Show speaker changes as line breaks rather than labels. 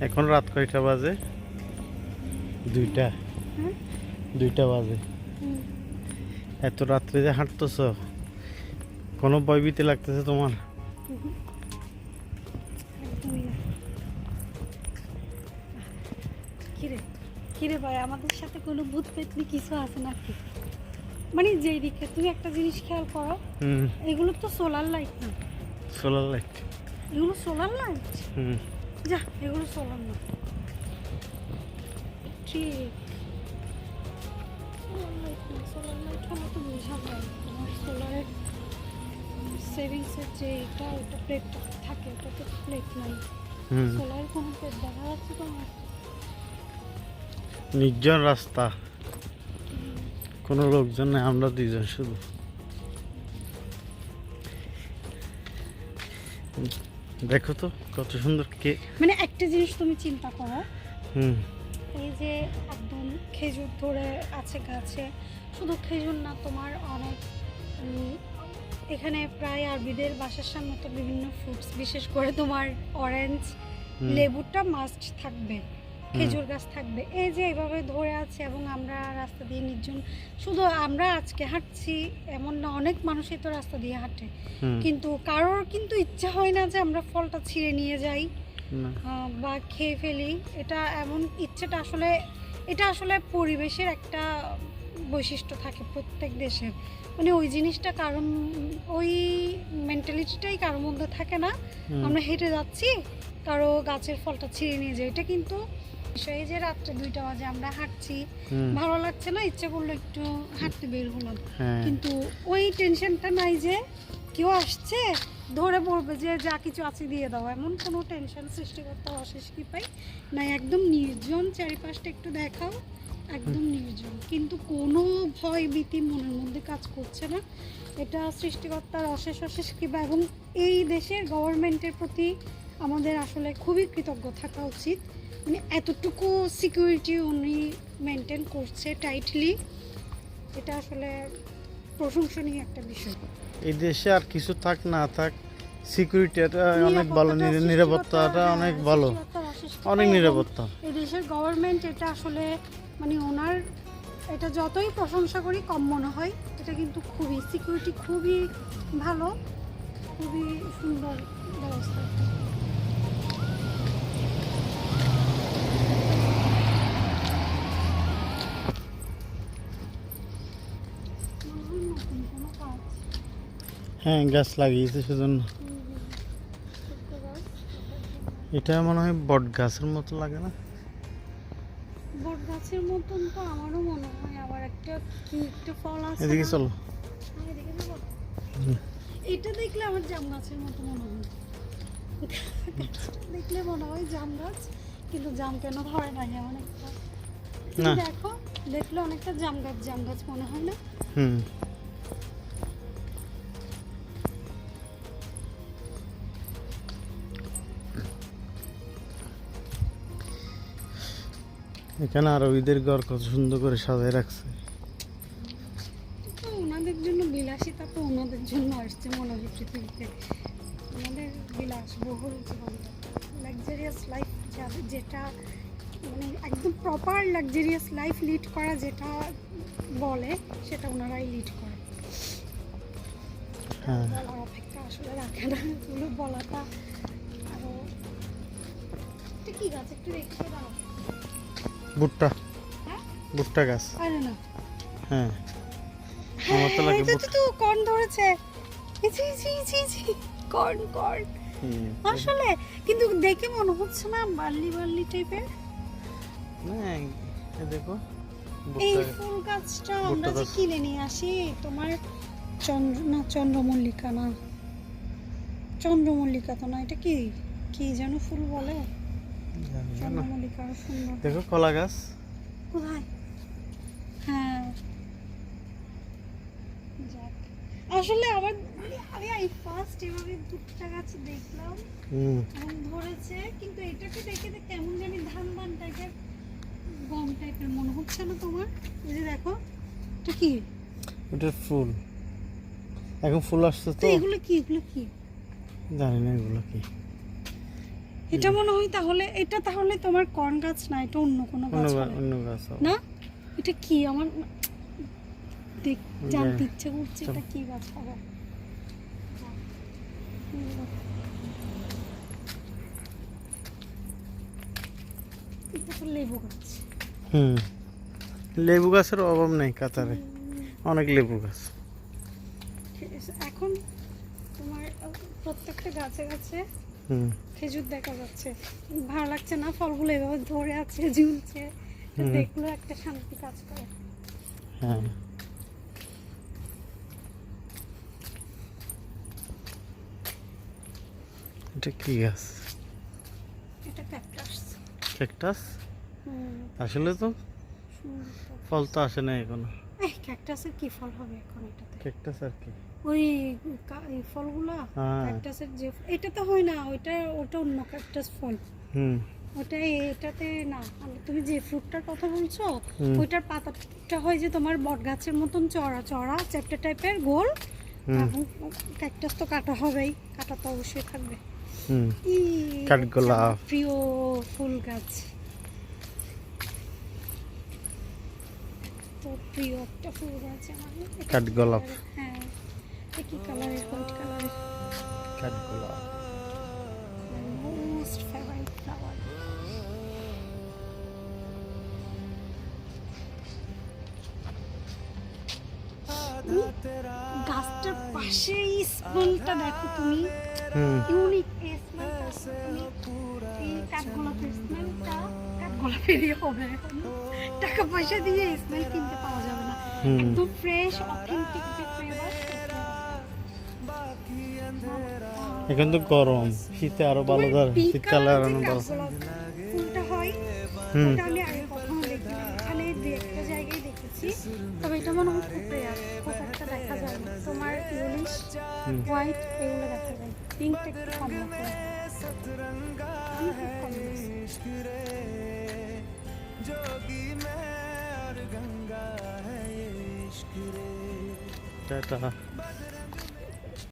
এখন রাত কয়টা বাজে? দুইটা।
হুম?
দুইটা বাজে। এত রাত্রে যে হাঁটতেছ কোনো ভয়ভীতি লাগতেছে তোমার।
কিরে ভাই আমাদের সাথে কোনো ভূত পেতনি কিছু আছে নাকি? মানে যেই দিকে তুমি একটা জিনিস খেয়াল করো
হুম।
এগুলো তো সোলার লাইট না।
সোলার লাইট
এগুলো সোলার লাইট
হুম।
যা এগুলো সোলার না। ঠিক। সোলার তোমার সোলারের সেভিংসের যে এটা ওটা প্লেটটা থাকে ওটা তো প্লেট নাই সোলার কোনো প্লেট দেখা যাচ্ছে তোমার
নির্জন রাস্তা। কোনো লোকজন নেই আমরা দুইজন শুধু। দেখো তো কত সুন্দর কে
মানে একটা জিনিস তুমি চিন্তা করো।
হুম।
এই যে একদম খেজুর ধরে আছে গাছে শুধু খেজুর না তোমার অনেক এখানে প্রায় আরবিদের বাসার সামনে তো বিভিন্ন ফ্রুটস বিশেষ করে তোমার অরেঞ্জ লেবুটা মাস্ট থাকবে। খেজুর গাছ থাকবে। এই যে এইভাবে ধরে আছে এবং আমরা রাস্তা দিয়ে নির্জন শুধু আমরা আজকে হাঁটছি এমন না অনেক মানুষই তো রাস্তা দিয়ে হাঁটে। কিন্তু কারোর কিন্তু ইচ্ছা হয় না যে আমরা ফলটা ছিঁড়ে নিয়ে যাই বা খেয়ে ফেলি। এটা এমন ইচ্ছেটা আসলে এটা আসলে পরিবেশের একটা বৈশিষ্ট্য থাকে প্রত্যেক দেশের। মানে ওই জিনিসটা কারণ ওই মেন্টালিটিটাই কারোর মধ্যে থাকে না। আমরা হেঁটে যাচ্ছি কারও গাছের ফলটা ছিঁড়ে নিয়ে যায় এটা কিন্তু সেই যে রাত্রে দুইটা বাজে আমরা হাঁটছি ভালো লাগছে না ইচ্ছে করল একটু হাঁটতে বের হলাম।
হ্যাঁ।
কিন্তু ওই টেনশনটা নাই যে কেউ আসছে ধরে বলবে যে যা কিছু আছে দিয়ে দাও। এমন কোনো টেনশন সৃষ্টিকর্তা অশেষ কি পাই না একদম নির্জন চারিপাশটা একটু দেখাও একদম নির্জন। কিন্তু কোনো ভয় ভীতি মনের মধ্যে কাজ করছে না। এটা সৃষ্টিকর্তার অশেষ অশেষ কৃপা এবং এই দেশের গভর্নমেন্টের প্রতি আমাদের আসলে খুবই কৃতজ্ঞ থাকা উচিত। মানে এতটুকু সিকিউরিটি উনি মেনটেন করছে টাইটলি এটা আসলে প্রশংসনীয় একটা বিষয়।
এই দেশে আর কিছু থাক না থাক সিকিউরিটিটা অনেক ভালো
নিরাপত্তাটা
অনেক ভালো। অনেক নিরাপত্তা।
এই দেশের গভর্নমেন্ট এটা আসলে মানে ওনার এটা যতই প্রশংসা করি কম মনে হয় এটা কিন্তু খুবই সিকিউরিটি খুবই ভালো খুবই সুন্দর ব্যবস্থা। হ্যাঁ
গাছ লাগিয়েছে সেজন্য। এটা মনে হয় বট গাছের মতো লাগে না?
বট গাছের মতন তো আমারও মনে হয় আবার একটা কি একটা ফল আছে
এদিকে? চলো।
হ্যাঁ, এদিকে যাব? এটা দেখলে আমার জাম গাছের মতো মনে হয়। দেখলে মনে হয় জাম গাছ কিন্তু জাম কেন ধরে না এমন একটা।
না।
দেখো দেখলে অনেকটা জাম গাছ জাম গাছ মনে হয় না?
হুম। এখানে আর ওইদের ঘর কত সুন্দর করে সাজায় রাখছে।
ওনাদের জন্য বিলাসিতা তো ওনাদের জন্য আসছে মনে হয় পৃথিবীতে ওনাদের বিলাস বহুল জীবন। লাক্সারিয়াস লাইফ যাদের যেটা মানে একদম প্রপার লাক্সারিয়াস লাইফ লিড করা যেটা বলে সেটা ওনারাই লিড করে।
হ্যাঁ।
বলার অপেক্ষা আসলে রাখে না এগুলো বলাটা আরও এটা কি গাছ একটু দেখে দাও।
ভুট্টা।
হ্যাঁ?
ভুট্টা গাছ।
না।
হ্যাঁ। আমার তো
হ্যাঁ,
লাগে
তো কর্ন ধরেছে। ইছি ইছি ইছি ইছি কর্ন কর্ন। আসলে কিন্তু দেখে মনে হচ্ছে না বার্লি বার্লি টাইপের।
না দেখো
এই ফুল গাছটা আমরা যে কিনে নিয়ে আসি তোমার চন্দ্র না চন্দ্রমল্লিকা না। চন্দ্রমল্লিকা তো না এটা কি কি যেন ফুল বলে
জানি না।
চন্দ্রমল্লিকা সুন্দর
দেখো কলা গাছ।
কোথায়? হ্যাঁ। যাক। আসলে আমার আমি এই ফার্স্ট এভাবে দুটা গাছ দেখলাম।
হুম।
এখন ধরেছে কিন্তু এটাকে দেখে তো কেমন জানি ধান ধান টাইপের গম টাইপের মনে হচ্ছে না তোমার। এই যে দেখো এটা কি?
ওটা ফুল। এখন ফুল আসছে
তো এগুলো কি? এগুলো কি?
জানি না এগুলো কি।
এটা মনে হয় তাহলে এটা তাহলে তোমার কর্ন গাছ না এটা অন্য কোনো গাছ
অন্য গাছ
না? এটা কি? আমার দেখ জানতে ইচ্ছে করছে এটা কি গাছ হবে। এটা তো লেবু গাছ।
হুম। লেবু গাছের অভাব নেই কাতারে। অনেক লেবু গাছ।
ঠিক আছে, এখন তোমার প্রত্যেকটা গাছে গাছে
হুম।
খেজুর দেখা যাচ্ছে। ভালো লাগছে না? ফলগুলো এভাবে ধরে আছে ঝুলছে। দেখল একটা শান্তি কাজ করে।
হ্যাঁ। এটা কি গাছ?
এটা ক্যাকটাস
ক্যাকটাস আসলে তো। ফল তো আসে না এখনও।
এই ক্যাকটাসের কি ফল হবে এখন এটাতে?
ক্যাকটাস আর কি
ওই ফলগুলা? ক্যাকটাসের যে এটা তো হয় না ওইটা ওটা অন্য ক্যাকটাস ফল।
হুম।
ওটা এটাতে না তুমি যে ফ্রুটটার কথা বলছো ওইটার পাতাটা হয় যে তোমার বট গাছের মতন চড়া চড়া চ্যাপ্টা টাইপের গোল। এবং ক্যাকটাস তো কাটা হবেই কাটা তো অবশ্যই থাকবে।
হুম। কাঠগোলাপ।
প্রিয় ফুল গাছ তো প্রিয় একটা ফুল গাছ আমার
কাঠগোলাপ।
হ্যাঁ কি কালারের হোয়াইট কালারের
কাঠগোলাপ
মোস্ট ফেভারিট ফ্লাওয়ার গাছটার পাশে এই স্মেলটা দেখো তুমি। কাঠগোলাপের স্মেলটা কাঠগোলাপেরই হবে এখন। টাকা পয়সা দিয়ে স্মেল কিনতে পাওয়া যাবে না একদম ফ্রেশ অথেন্টিক যে ফ্লেভার
এখন তো গরম শীতে আরও ভালো ধরে শীতকালে আরও ভালো
ফুলটা হয়
হুম।
আমি আগে কখনো দেখিনি। এখানে দু একটা জায়গায় দেখেছি তবে এটা মনে হয় খুব রেয়ার খুব একটা দেখা যায় না। তোমার ইংলিশ হোয়াইট এগুলো দেখা যায়। পিঙ্কটা একটু কম দেখা যায় আমি খুব কম দেখছি।
টাটা